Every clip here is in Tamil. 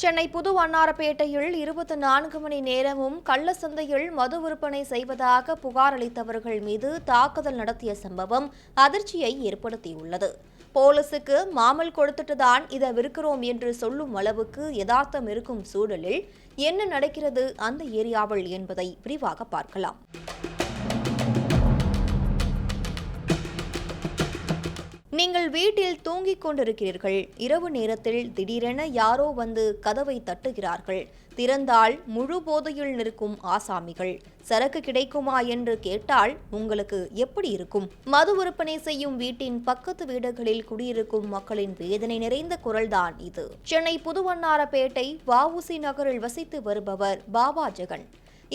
சென்னை புது வண்ணாரப்பேட்டையில் இருபத்தி நான்கு மணி நேரமும் கள்ள சந்தையில் மது விற்பனை செய்வதாக புகார் அளித்தவர்கள் மீது தாக்குதல் நடத்திய சம்பவம் அதிர்ச்சியை ஏற்படுத்தியுள்ளது. போலீசுக்கு மாமல் கொடுத்துட்டு தான் இதை விற்கிறோம் என்று சொல்லும் அளவுக்கு யதார்த்தம் இருக்கும் சூழலில் என்ன நடக்கிறது அந்த ஏரியாவில் என்பதை விரிவாக பார்க்கலாம். நீங்கள் வீட்டில் தூங்கிக் கொண்டிருக்கிறீர்கள். இரவு நேரத்தில் திடீரென யாரோ வந்து கதவை தட்டுகிறார்கள். திறந்தால் முழு போதையில் நிற்கும் ஆசாமிகள். சரக்கு கிடைக்குமா என்று கேட்டால் உங்களுக்கு எப்படி இருக்கும்? மது விற்பனை செய்யும் வீட்டின் பக்கத்து வீடுகளில் குடியிருக்கும் மக்களின் வேதனை நிறைந்த குரல்தான் இது. சென்னை புதுவண்ணாரப்பேட்டை வஉசி நகரில் வசித்து வருபவர் பாபா ஜெகன்.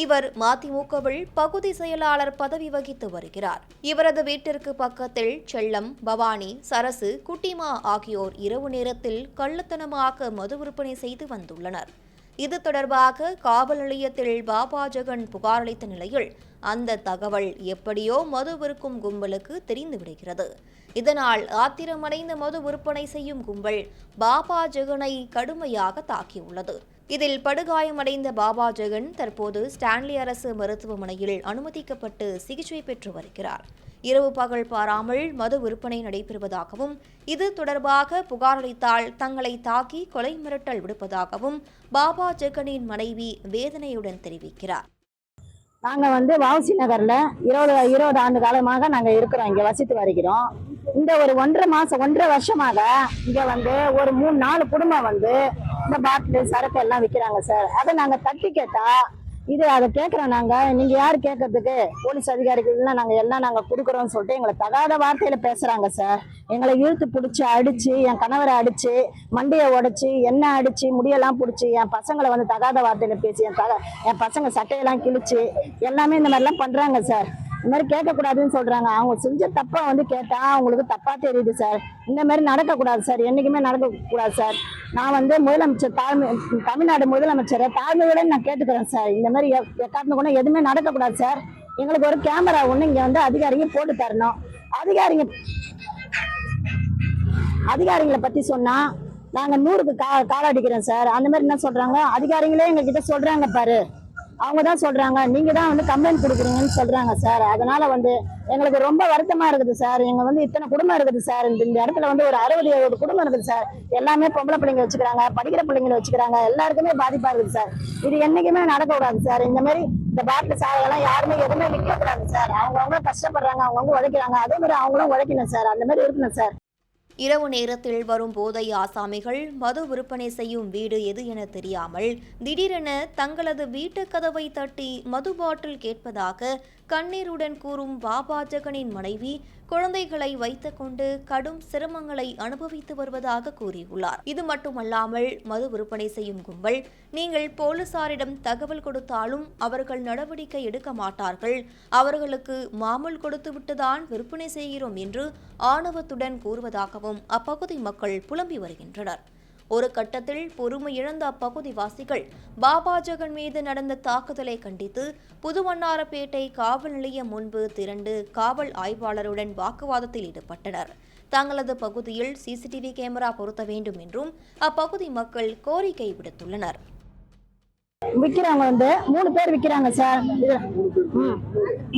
இவர் மதிமுகவில் பகுதி செயலாளர் பதவி வகித்து வருகிறார். இவரது வீட்டிற்கு பக்கத்தில் செல்லம் பவானி சரசு குட்டிமா ஆகியோர் இரவு நேரத்தில் கள்ளத்தனமாக மது விற்பனை செய்து வந்துள்ளனர். இது தொடர்பாக காவல் நிலையத்தில் பாபா ஜெகன் புகார் அளித்த நிலையில் அந்த தகவல் எப்படியோ மது விற்கும் கும்பலுக்கு தெரிந்துவிடுகிறது இதனால் ஆத்திரமடைந்த மது விற்பனை செய்யும் கும்பல் பாபா ஜெகனை கடுமையாக தாக்கியுள்ளது. இதில் படுகாயமடைந்த பாபா ஜெகன் தற்போது ஸ்டான்லி அரசு மருத்துவமனையில் அனுமதிக்கப்பட்டு சிகிச்சை பெற்று வருகிறார். இரவு பகல் பாராமல் மது விற்பனை நடைபெறுவதாகவும் இது தொடர்பாக புகார் அளித்தால் தங்களை தாக்கி கொலை மிரட்டல் விடுப்பதாகவும் பாபா ஜெகனின் மனைவி வேதனையுடன் தெரிவிக்கிறார். நாங்கள் வந்து வவுசி நகரில் இருபது இருபது ஆண்டு காலமாக நாங்கள் இருக்கிறோம் இங்கே வசித்து வருகிறோம். இந்த ஒரு ஒன்றரை மாதம் ஒன்றரை வருஷமாக இங்கே வந்து ஒரு மூணு நாலு குடும்பம் வந்து இந்த பாட்டில் சரக்கு எல்லாம் விற்கிறாங்க சார். அதை நாங்கள் தட்டி கேட்டால் இது அதை கேட்குறோம் நாங்கள் நீங்கள் யார் கேட்கறதுக்கு போலீஸ் அதிகாரிகள்லாம் நாங்கள் எல்லாம் நாங்கள் கொடுக்குறோம்னு சொல்லிட்டு எங்களை தகாத வார்த்தையில் பேசுகிறாங்க சார். எங்களை இழுத்து பிடிச்சி அடித்து என் கணவரை அடித்து மண்டையை உடச்சி என்ன அடித்து முடியெல்லாம் பிடிச்சி என் பசங்களை வந்து தகாத வார்த்தையில் பேசி என் தக என் பசங்க சட்டையெல்லாம் கிழிச்சு எல்லாமே இந்த மாதிரிலாம் பண்ணுறாங்க சார். இந்த மாதிரி கேட்கக்கூடாதுன்னு சொல்கிறாங்க அவங்க செஞ்ச தப்பாக வந்து கேட்டால் அவங்களுக்கு தப்பாக தெரியுது சார். இந்த மாதிரி நடக்கக்கூடாது சார். என்றைக்குமே நடக்கக்கூடாது சார். நான் வந்து முதலமைச்சர் தாழ்மை தமிழ்நாடு முதலமைச்சரை தாழ்மையோட நான் கேட்டுக்கிறேன் சார். இந்த மாதிரி எக்காரணம் கூட எதுவுமே நடக்கக்கூடாது சார். எங்களுக்கு ஒரு கேமரா ஒன்று இங்கே வந்து அதிகாரிங்க போட்டு தரணும். அதிகாரிங்க அதிகாரிகளை பற்றி சொன்னால் நாங்கள் நூறுக்கு கா கால் அடிக்கிறோம் சார். அந்த மாதிரி என்ன சொல்கிறாங்க அதிகாரிங்களே எங்ககிட்ட சொல்கிறாங்க பாரு. அவங்க தான் சொல்றாங்க. நீங்க தான் வந்து கம்ப்ளைண்ட் கொடுக்குறீங்கன்னு சொல்றாங்க சார் அதனால வந்து எங்களுக்கு ரொம்ப வருத்தமா இருக்குது சார் எங்க வந்து இத்தனை குடும்பம் இருக்குது சார் இந்த இந்த இடத்துல வந்து ஒரு அறுபது எழுபது குடும்பம் இருக்குது சார் எல்லாமே பொம்பளை பிள்ளைங்க வச்சுக்கிறாங்க படிக்கிற பிள்ளைங்களை வச்சுக்கிறாங்க. எல்லாருக்குமே பாதிப்பா இருக்குது சார் இது என்னைக்குமே நடக்கக்கூடாது சார் இந்த மாதிரி இந்த பாட்டில் சாரையெல்லாம் யாருமே எதுவுமே விற்கக்கூடாது சார் அவங்கவுங்க கஷ்டப்படுறாங்க அவங்கவுங்க உழைக்கிறாங்க. அதே மாதிரி அவங்களும் உழைக்கணும் சார் அந்த மாதிரி இருக்கணும் சார் இரவு நேரத்தில் வரும் போதை ஆசாமிகள் மது விற்பனை செய்யும் வீடு எது என தெரியாமல் திடீரென தங்களது வீட்டு கதவை தட்டி மது பாட்டில் கேட்பதாக கண்ணீருடன் கூறும் பாபா ஜெகனின் மனைவி குழந்தைகளை வைத்துக்கொண்டு கடும் சிரமங்களை அனுபவித்து வருவதாக கூறியுள்ளார். இது மட்டுமல்லாமல் மது விற்பனை செய்யும் கும்பல் நீங்கள் போலீசாரிடம் தகவல் கொடுத்தாலும் அவர்கள் நடவடிக்கை எடுக்க மாட்டார்கள். அவர்களுக்கு மாமூல் கொடுத்துவிட்டுதான் விற்பனை செய்கிறோம் என்று ஆணவத்துடன் கூறுவதாகவும் அப்பகுதி மக்கள் புலம்பி வருகின்றனர். ஒரு கட்டத்தில் பொறுமை இழந்த அப்பகுதிவாசிகள் பாபா ஜெகன் மீது நடந்த தாக்குதலை கண்டித்து புதுவண்ணாரப்பேட்டை காவல் நிலையம் முன்பு திரண்டு காவல் ஆய்வாளருடன் வாக்குவாதத்தில் ஈடுபட்டனர். தங்களது பகுதியில் சிசிடிவி கேமரா பொருத்த வேண்டும் என்றும் அப்பகுதி மக்கள் கோரிக்கை விடுத்துள்ளனர். விற்கிறவங்க வந்து மூணு பேர் விற்கிறாங்க சார்.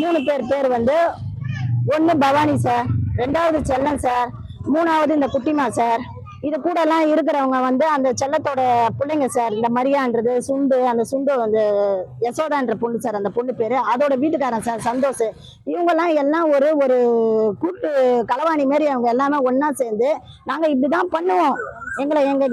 மூணு பேர் பேர் வந்து ஒன்று பவானி சார் ரெண்டாவது செல்லம் சார் மூணாவது இந்த குட்டிமா சார். இது கூட எல்லாம் இருக்கிறவங்க வந்து அந்த செல்லத்தோட பிள்ளைங்க சார் இந்த மரியான்றது சுண்டு அந்த சுண்டு வந்து யசோதான்ற பொண்ணு சார் அந்த பொண்ணு பேரு. அதோட வீட்டுக்காரன் சார் சந்தோஷ். இவங்கெல்லாம் எல்லாம் ஒரு ஒரு கூட்டு களவாணி மாரி அவங்க எல்லாமே ஒன்றா சேர்ந்து நாங்க இப்படிதான் பண்ணுவோம். எங்களை எங்க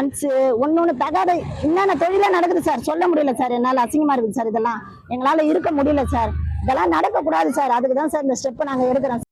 அன்சு ஒன்னு ஒன்று தகாத என்னென்ன தொழிலே நடக்குது சார்? சொல்ல முடியல சார். என்னால அசிங்கமா இருக்குது சார் இதெல்லாம். எங்களால இருக்க முடியல சார். இதெல்லாம் நடக்கக்கூடாது சார். அதுக்கு தான் சார் இந்த ஸ்டெப் நாங்க எடுக்கிறோம்